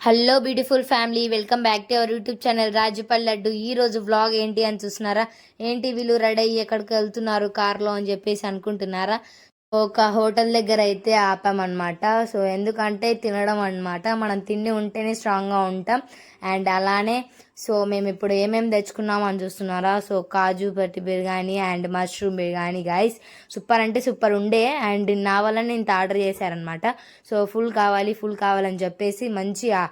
Hello beautiful family welcome back to our YouTube channel Rajupalli Laddu ఈ రోజు vlog ఏంటి అని చూస్తున్నారా? ఏంటి వీళ్ళు రెడీ అయ్యి ఎక్కడికి వెళ్తున్నారు? కార్లో అని చెప్పేసి అనుకుంటున్నారా? ఒక హోటల్ దగ్గర అయితే ఆపామన్నమాట. సో ఎందుకంటే తినడం అన్నమాట మనం తిండి ఉంటేనే స్ట్రాంగ్గా ఉంటాం. అండ్ అలానే సో మేము ఇప్పుడు ఏమేమి తెచ్చుకున్నాం అని చూస్తున్నారా? సో కాజు పట్టి biryani and mushroom biryani guys super అంటే సూపర్ ఉండే. అండ్ నా వల్ల ఇంత ఆర్డర్ చేశారనమాట సో ఫుల్ కావాలి ఫుల్ కావాలని చెప్పేసి మంచిగా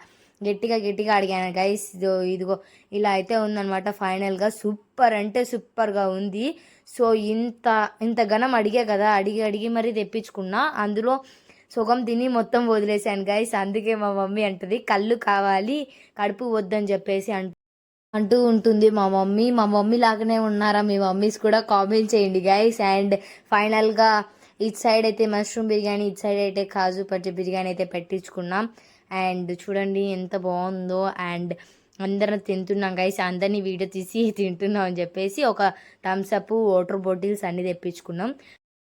గట్టిగా గట్టిగా అడిగాను గైస్ ఇదో ఇదిగో ఇలా అయితే ఉందన్నమాట ఫైనల్గా సూపర్ అంటే సూపర్గా ఉంది. సో ఇంత ఇంత ఘనం అడిగే కదా అడిగి అడిగి మరీ తెప్పించుకున్నా అందులో సుఖం తిని మొత్తం వదిలేసాను గైస్ అందుకే మా మమ్మీ అంటది కళ్ళు కావాలి కడుపు వద్దని చెప్పేసి అంట అంటూ ఉంటుంది మా మమ్మీ. మా మమ్మీ లాగానే ఉన్నారా మీ మమ్మీస్ కూడా కామెంట్ చేయండి గైస్ అండ్ ఫైనల్గా ఇటు సైడ్ అయితే మష్రూమ్ బిర్యానీ ఇటు సైడ్ అయితే కాజు పచ్చి బిర్యానీ అయితే పెట్టించుకున్నాం. అండ్ చూడండి ఎంత బాగుందో అండ్ అందరం తింటున్నాం. గైస్ అందరినీ వీడియో తీసి తింటున్నాం అని చెప్పేసి ఒక థమ్స్ అప్ వాటర్ బాటిల్స్ అన్ని తెప్పించుకున్నాం.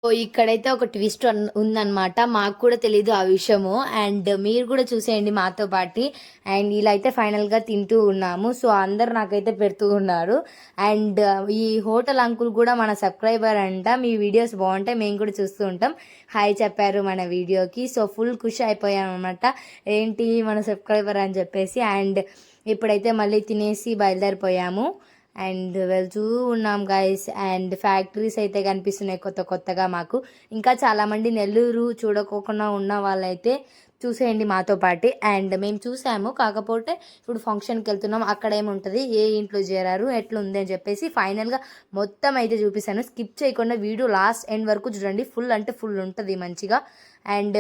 సో ఇక్కడైతే ఒక ట్విస్ట్ అన్- ఉందన్నమాట. మాకు కూడా తెలీదు ఆ విషయము. అండ్ మీరు కూడా చూసేయండి మాతో పాటి. అండ్ ఇలా అయితే ఫైనల్గా తింటూ ఉన్నాము. సో అందరు నాకైతే పెడుతూ ఉన్నారు. అండ్ ఈ హోటల్ అంకుల్ కూడా మన సబ్స్క్రైబర్ అంట. మీ వీడియోస్ బాగుంటాయి మేము కూడా చూస్తూ ఉంటాం. హాయ్ చెప్పారు మన వీడియోకి. సో ఫుల్ ఖుషి అయిపోయాం అనమాట ఏంటి మన సబ్స్క్రైబర్ అని చెప్పేసి. అండ్ ఇప్పుడైతే మళ్ళీ తినేసి బయలుదేరిపోయాము. అండ్ వెళ్తూ ఉన్నాం గైస్ అండ్ ఫ్యాక్టరీస్ అయితే కనిపిస్తున్నాయి కొత్త కొత్తగా మాకు. ఇంకా చాలామంది నెల్లూరు చూడకోకుండా ఉన్న వాళ్ళైతే చూసేయండి మాతో పాటు. అండ్ మేము చూసాము కాకపోతే ఇప్పుడు ఫంక్షన్కి వెళ్తున్నాం. అక్కడ ఏముంటుంది? ఏ ఇంట్లో చేరారు? ఎట్లా ఉంది అని చెప్పేసి ఫైనల్గా మొత్తం అయితే చూపిస్తాను. స్కిప్ చేయకుండా వీడియో లాస్ట్ ఎండ్ వరకు చూడండి. ఫుల్ అంటే ఫుల్ ఉంటుంది మంచిగా. అండ్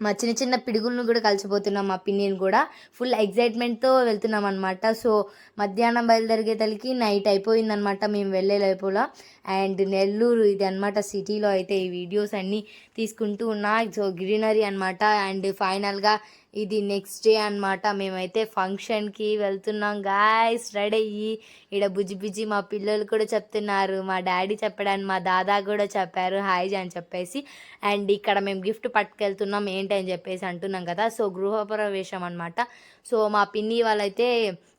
మా చిన్న చిన్న పిడుగులను కూడా కలిసిపోతున్నాం మా పిన్నిని కూడా. ఫుల్ ఎగ్జైట్మెంట్తో వెళ్తున్నాం అనమాట సో మధ్యాహ్నం బయలుదేరిగేతలకి నైట్ అయిపోయిందనమాట మేము వెళ్ళే లోపల. అండ్ నెల్లూరు ఇది అనమాట సిటీలో అయితే ఈ వీడియోస్ అన్నీ తీసుకుంటూ ఉన్నా. సో గ్రీనరీ అనమాట అండ్ ఫైనల్గా ఇది నెక్స్ట్ డే అనమాట మేమైతే ఫంక్షన్కి వెళ్తున్నాం గాయస్ రెడీ అయ్యి ఇక్కడ బుజ్జి బుజ్జి మా పిల్లలు కూడా చెప్తున్నారు. మా డాడీ చెప్పడానికి మా దాదా కూడా చెప్పారు. హాయ్ అని చెప్పేసి. అండ్ ఇక్కడ మేము గిఫ్ట్ పట్టుకెళ్తున్నాం ఏంటి అని చెప్పేసి అంటున్నాం కదా. సో గృహప్రవేశం అనమాట సో మా పిన్ని వాళ్ళైతే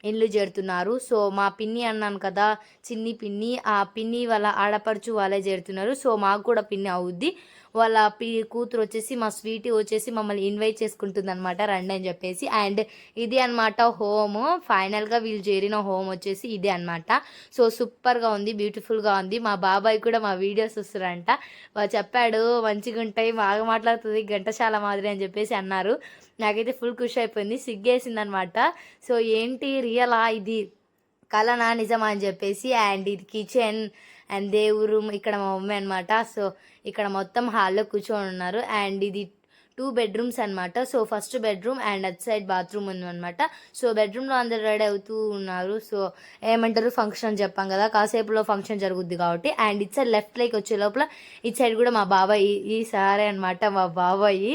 ఇల్లు చేరుతున్నారు. సో మా పిన్ని అన్నాను కదా చిన్ని పిన్ని ఆ పిన్ని వాళ్ళ ఆడపడుచు వాళ్ళే చేరుతున్నారు. సో మాకు కూడా పిన్ని అవుద్ది. వాళ్ళ పి కూతురు వచ్చేసి మా స్వీటీ వచ్చేసి మమ్మల్ని ఇన్వైట్ చేసుకుంటుంది అనమాట రండి అని చెప్పేసి. అండ్ ఇది అనమాట హోమ్. ఫైనల్గా వీళ్ళు చేరిన హోమ్ వచ్చేసి ఇదే అనమాట సో సూపర్గా ఉంది బ్యూటిఫుల్గా ఉంది. మా బాబాయ్ కూడా మా వీడియోస్ వస్తారంట చెప్పాడు మంచిగా ఉంటాయి బాగా మాట్లాడుతుంది ఘంటశాల మాదిరి అని చెప్పేసి అన్నారు. నాకైతే ఫుల్ ఖుషి అయిపోయింది. సిగ్గేసింది అనమాట సో ఏంటి రియలా? ఇది కలనా నిజమా అని చెప్పేసి అండ్ ఇది కిచెన్ అండ్ దేవుడు ఇక్కడ మా మమ్మీ అనమాట సో ఇక్కడ మొత్తం హాల్లో కూర్చొని ఉన్నారు. అండ్ ఇది టూ బెడ్రూమ్స్ అనమాట so first bedroom and at side bathroom ఉంది అనమాట సో బెడ్రూమ్లో అందరు రెడీ అవుతూ ఉన్నారు. సో ఏమంటారు? ఫంక్షన్ అని చెప్పాం కదా. కాసేపులో ఫంక్షన్ జరుగుద్ది కాబట్టి. And it side left like వచ్చే లోపల ఇట్ సైడ్ కూడా మా బాబాయ్ ఈ సారే అనమాట మా బాబాయ్.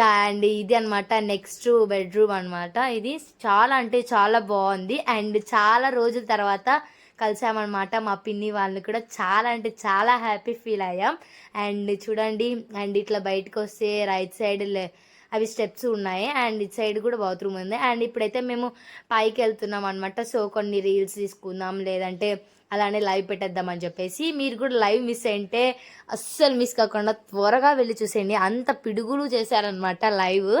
అండ్ ఇది అనమాట నెక్స్ట్ బెడ్రూమ్ అనమాట ఇది చాలా అంటే చాలా బాగుంది. అండ్ చాలా రోజుల తర్వాత కలిసామన్నమాట మా పిన్ని వాళ్ళు కూడా. చాలా అంటే చాలా హ్యాపీ ఫీల్ అయ్యాం. అండ్ చూడండి అండ్ ఇట్లా బయటకు వస్తే రైట్ సైడ్ అవి స్టెప్స్ ఉన్నాయి. అండ్ ఇటు సైడ్ కూడా బాత్రూమ్ ఉంది. అండ్ ఇప్పుడైతే మేము పైకి వెళ్తున్నాం అనమాట సో కొన్ని రీల్స్ తీసుకుందాం లేదంటే అలానే లైవ్ పెట్టేద్దామని చెప్పేసి మీరు కూడా లైవ్ మిస్ అంటే అస్సలు మిస్ కాకుండా త్వరగా వెళ్ళి చూసేయండి. అంత పిడుగులు చేశారనమాట లైవ్.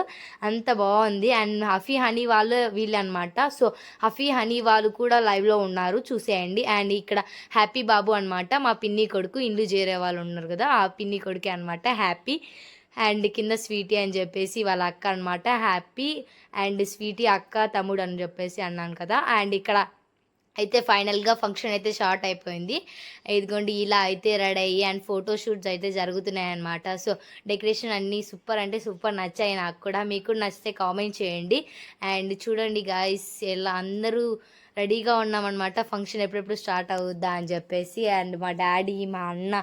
అంత బాగుంది. అండ్ హఫీ హనీ వాళ్ళు వీళ్ళు అనమాట సో హఫీ హనీ వాళ్ళు కూడా లైవ్లో ఉన్నారు. చూసేయండి. అండ్ ఇక్కడ హ్యాపీ బాబు అనమాట మా పిన్ని కొడుకు ఇల్లు చేరే వాళ్ళు ఉన్నారు కదా ఆ పిన్ని కొడుకే అనమాట హ్యాపీ. అండ్ కింద స్వీటీ అని చెప్పేసి వాళ్ళ అక్క అనమాట హ్యాపీ. అండ్ స్వీటీ అక్క తమ్ముడు అని చెప్పేసి అన్నాను కదా. అండ్ ఇక్కడ అయితే ఫైనల్గా ఫంక్షన్ అయితే షార్ట్ అయిపోయింది. ఇదిగోండి ఇలా అయితే రెడీ అయ్యి అండ్ ఫోటో షూట్స్ అయితే జరుగుతున్నాయి అనమాట సో డెకరేషన్ అన్నీ సూపర్ అంటే సూపర్ నచ్చాయి నాకు కూడా. మీకు కూడా నచ్చితే కామెంట్ చేయండి. అండ్ చూడండి గాయస్ ఎలా అందరూ రెడీగా ఉన్నామన్నమాట. ఫంక్షన్ ఎప్పుడెప్పుడు స్టార్ట్ అవుద్దా అని చెప్పేసి అండ్ మా డాడీ మా అన్న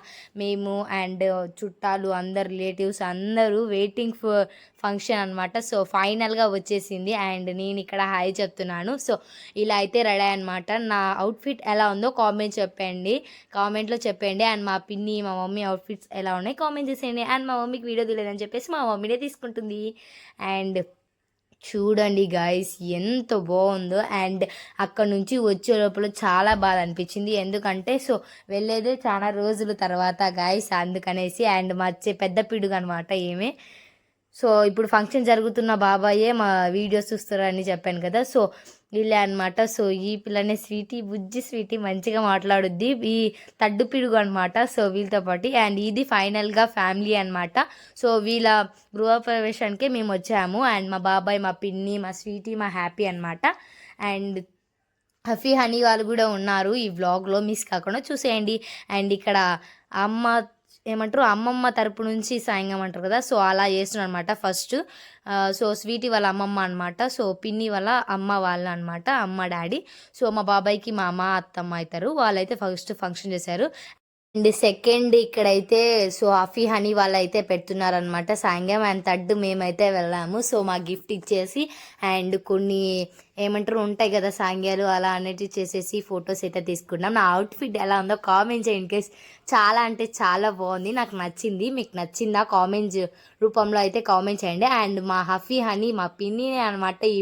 మేము అండ్ చుట్టాలు అందరు రిలేటివ్స్ అందరూ వెయిటింగ్ ఫర్ ఫంక్షన్ అనమాట సో ఫైనల్గా వచ్చేసింది. అండ్ నేను ఇక్కడ హాయ్ చెప్తున్నాను. సో ఇలా అయితే రెడీ అనమాట నా అవుట్ఫిట్ ఎలా ఉందో కామెంట్ చెప్పండి. కామెంట్లో చెప్పండి. అండ్ మా పిన్ని మా మమ్మీ అవుట్ఫిట్స్ ఎలా ఉన్నాయి? కామెంట్ చేసేయండి. అండ్ మా మమ్మీకి వీడియో తెలియదని చెప్పేసి మా మమ్మీనే తీసుకుంటుంది. అండ్ చూడండి గాయస్ ఎంత బాగుందో. అండ్ అక్కడ నుంచి వచ్చే లోపల చాలా బాధ అనిపించింది. ఎందుకంటే సో వెళ్ళేదే చాలా రోజుల తర్వాత గాయస్ అందుకనేసి అండ్ మా పెద్ద పిడుగు అనమాట ఏమే. సో ఇప్పుడు ఫంక్షన్ జరుగుతున్న బాబాయే మా వీడియోస్ చూస్తారని చెప్పాను కదా. సో వీళ్ళే అనమాట సో ఈ పిల్లనే స్వీటీ బుజ్జి స్వీటీ మంచిగా మాట్లాడుద్ది. ఈ తడ్డు పిడుగు అనమాట సో వీళ్ళతో పాటు. అండ్ ఇది ఫైనల్గా ఫ్యామిలీ అనమాట సో వీళ్ళ గృహప్రవేశానికి మేము వచ్చాము. అండ్ మా బాబాయ్ మా పిన్ని మా స్వీటీ మా హ్యాపీ అనమాట అండ్ హఫీ హనీ వాళ్ళు కూడా ఉన్నారు ఈ వ్లాగ్లో. మిస్ కాకుండా చూసేయండి. అండ్ ఇక్కడ అమ్మ ఏమంటారు? అమ్మమ్మ తరపు నుంచి సాయంగం అంటారు కదా? సో అలా చేస్తున్నాను అనమాట ఫస్ట్ సో స్వీటీ వాళ్ళ అమ్మమ్మ అనమాట సో పిన్ని వాళ్ళ అమ్మ వాళ్ళు అనమాట అమ్మ డాడీ. సో మా బాబాయ్కి మా అమ్మ అత్తమ్మ అవుతారు వాళ్ళైతే ఫస్ట్ ఫంక్షన్ చేశారు. అండ్ సెకండ్ ఇక్కడైతే సో హఫీ హనీ వాళ్ళు అయితే పెడుతున్నారనమాట సాయంత్రం అండ్ థర్డ్ మేమైతే వెళ్ళాము. సో మా గిఫ్ట్ ఇచ్చేసి అండ్ కొన్ని ఏమంటారు ఉంటాయి కదా సాంగ్యాలు అలా అనేటివి చేసేసి ఫొటోస్ అయితే తీసుకున్నాం. నా అవుట్ఫిట్ ఎలా ఉందో కామెంట్ చేయండి కేస్ చాలా అంటే చాలా బాగుంది. నాకు నచ్చింది. మీకు నచ్చిందా కామెంట్స్ రూపంలో అయితే కామెంట్ చేయండి. అండ్ మా హఫీ హనీ మా పిన్ని అనమాట ఈ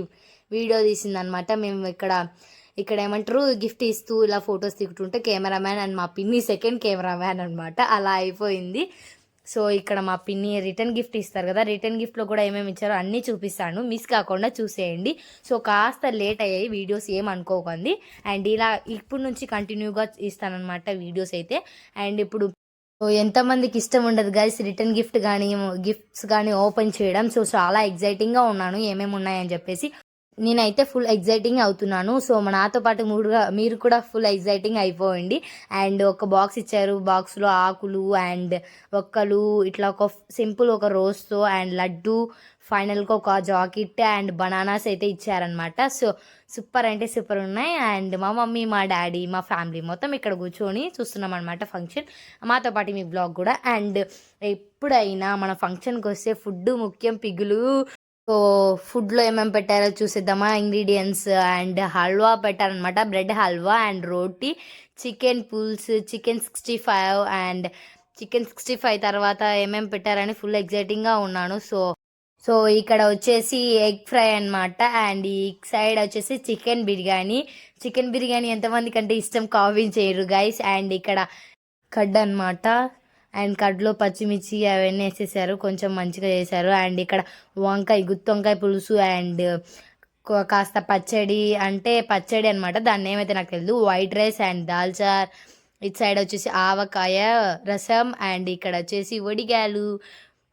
వీడియో తీసిందనమాట మేము ఇక్కడ ఇక్కడ ఏమంటారు గిఫ్ట్ ఇస్తూ ఇలా ఫొటోస్ దిగుతుంటే కెమెరామ్యాన్ అండ్ మా పిన్ని సెకండ్ కెమెరామ్యాన్ అనమాట అలా అయిపోయింది. సో ఇక్కడ మా పిన్ని రిటర్న్ గిఫ్ట్ ఇస్తారు కదా రిటర్న్ గిఫ్ట్లో కూడా ఏమేమి ఇచ్చారో అన్నీ చూపిస్తాను. మిస్ కాకుండా చూసేయండి. సో కాస్త లేట్ అయ్యాయి వీడియోస్ ఏమనుకోకండి అండ్ ఇలా ఇప్పుడు నుంచి కంటిన్యూగా ఇస్తానన్నమాట వీడియోస్ అయితే. అండ్ ఇప్పుడు సో ఎంతమందికి ఇష్టం ఉండదు గైస్ రిటర్న్ గిఫ్ట్ కానీ గిఫ్ట్స్ కానీ ఓపెన్ చేయడం. సో చాలా ఎగ్జైటింగ్గా ఉన్నాను ఏమేమి ఉన్నాయని చెప్పేసి. నేనైతే ఫుల్ ఎగ్జైటింగ్ అవుతున్నాను. సో మా నాతో పాటు మూడుగా మీరు కూడా ఫుల్ ఎగ్జైటింగ్ అయిపోయింది అండ్ ఒక బాక్స్ ఇచ్చారు. బాక్స్లో ఆకులు అండ్ ఒక్కలు ఇట్లా ఒక సింపుల్ ఒక రోస్తో అండ్ లడ్డు ఫైనల్గా ఒక జాకెట్ అండ్ బనానాస్ అయితే ఇచ్చారనమాట సో సూపర్ అంటే సూపర్ ఉన్నాయి. అండ్ మా మమ్మీ మా డాడీ మా ఫ్యామిలీ మొత్తం ఇక్కడ కూర్చొని చూస్తున్నాం అనమాట ఫంక్షన్ మాతో పాటు మీ బ్లాగ్ కూడా. అండ్ ఎప్పుడైనా మన ఫంక్షన్కి వస్తే ఫుడ్ ముఖ్యం పిగులు సో ఫుడ్లో ఏమేమి పెట్టారో చూసేద్దామా? ఇంగ్రీడియంట్స్ అండ్ హల్వా పెట్టారనమాట bread halwa and roti chicken pulls chicken sixty five and chicken sixty five తర్వాత ఏమేమి పెట్టారని ఫుల్ ఎగ్జైటింగ్గా ఉన్నాను. సో సో ఇక్కడ వచ్చేసి ఎగ్ ఫ్రై అన్నమాట. అండ్ ఈ సైడ్ వచ్చేసి చికెన్ బిర్యానీ. చికెన్ బిర్యానీ ఎంతమందికి అంటే ఇష్టం కావింగ్ చేయరు గైస్ అండ్ ఇక్కడ కడ్ అనమాట అండ్ కడ్లో పచ్చిమిర్చి అవన్నీ వేసేసారు. కొంచెం మంచిగా చేశారు. అండ్ ఇక్కడ వంకాయ గుత్తి వంకాయ పులుసు అండ్ కాస్త పచ్చడి అంటే పచ్చడి అనమాట దాన్ని ఏమైతే నాకు తెలియదు వైట్ రైస్ అండ్ దాల్చార్ ఇటు సైడ్ వచ్చేసి ఆవకాయ రసం అండ్ ఇక్కడ వచ్చేసి వడిగాలు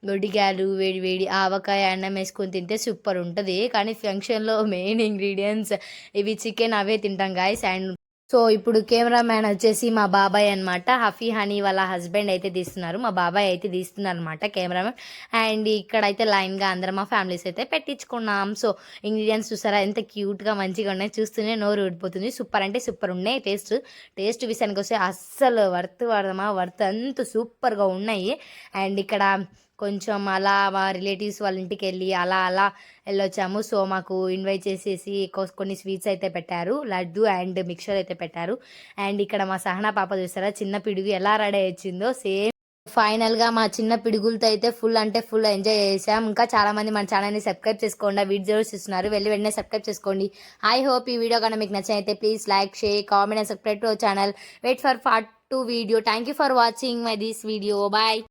వడిగాలు వేడి వేడి ఆవకాయ అన్నం వేసుకొని తింటే సూపర్ ఉంటుంది. కానీ ఫంక్షన్లో మెయిన్ ఇంగ్రీడియంట్స్ ఇవి చికెన్ అవే తింటాం గాయస్ అండ్ సో ఇప్పుడు కెమెరామ్యాన్ వచ్చేసి మా బాబాయ్ అనమాట హఫీ హనీ వాళ్ళ హస్బెండ్ అయితే తీస్తున్నారు. మా బాబాయ్ అయితే తీస్తున్నారు అనమాట కెమెరామ్యాన్ అండ్ ఇక్కడైతే లైన్గా అందరం మా ఫ్యామిలీస్ అయితే పెట్టించుకున్నాం. సో ఇంగ్రీడియంట్స్ చూసారా? ఎంత క్యూట్గా మంచిగా ఉన్నాయి. చూస్తూనే నోరు ఊడిపోతుంది. సూపర్ అంటే సూపర్ ఉన్నాయి. టేస్ట్ టేస్ట్ విషయానికి వస్తే అస్సలు వర్త్ వాడదామా వర్త్ అంత సూపర్గా ఉన్నాయి. అండ్ ఇక్కడ కొంచెం అలా మా రిలేటివ్స్ వాళ్ళ ఇంటికి వెళ్ళి అలా అలా వెళ్ళొచ్చాము. సో మాకు ఇన్వైట్ చేసేసి కొన్ని స్వీట్స్ అయితే పెట్టారు. లడ్డు అండ్ మిక్చర్ అయితే పెట్టారు. అండ్ ఇక్కడ మా సహనా పాప చూసారా? చిన్న పిడుగు ఎలా రెడీ వచ్చిందో సేమ్. ఫైనల్గా మా చిన్న పిడుగులతో అయితే ఫుల్ అంటే ఫుల్ ఎంజాయ్ చేసాం. ఇంకా చాలామంది మన ఛానల్ని సబ్స్క్రైబ్ చేసుకోండి వీడియోస్ ఇస్తున్నారు వెళ్ళి వెంటనే సబ్స్క్రైబ్ చేసుకోండి. ఐ హోప్ ఈ వీడియో కన్నా మీకు నచ్చినైతే please like share comment and subscribe to channel. Wait for part two video. Thank you for watching my this video. Bye.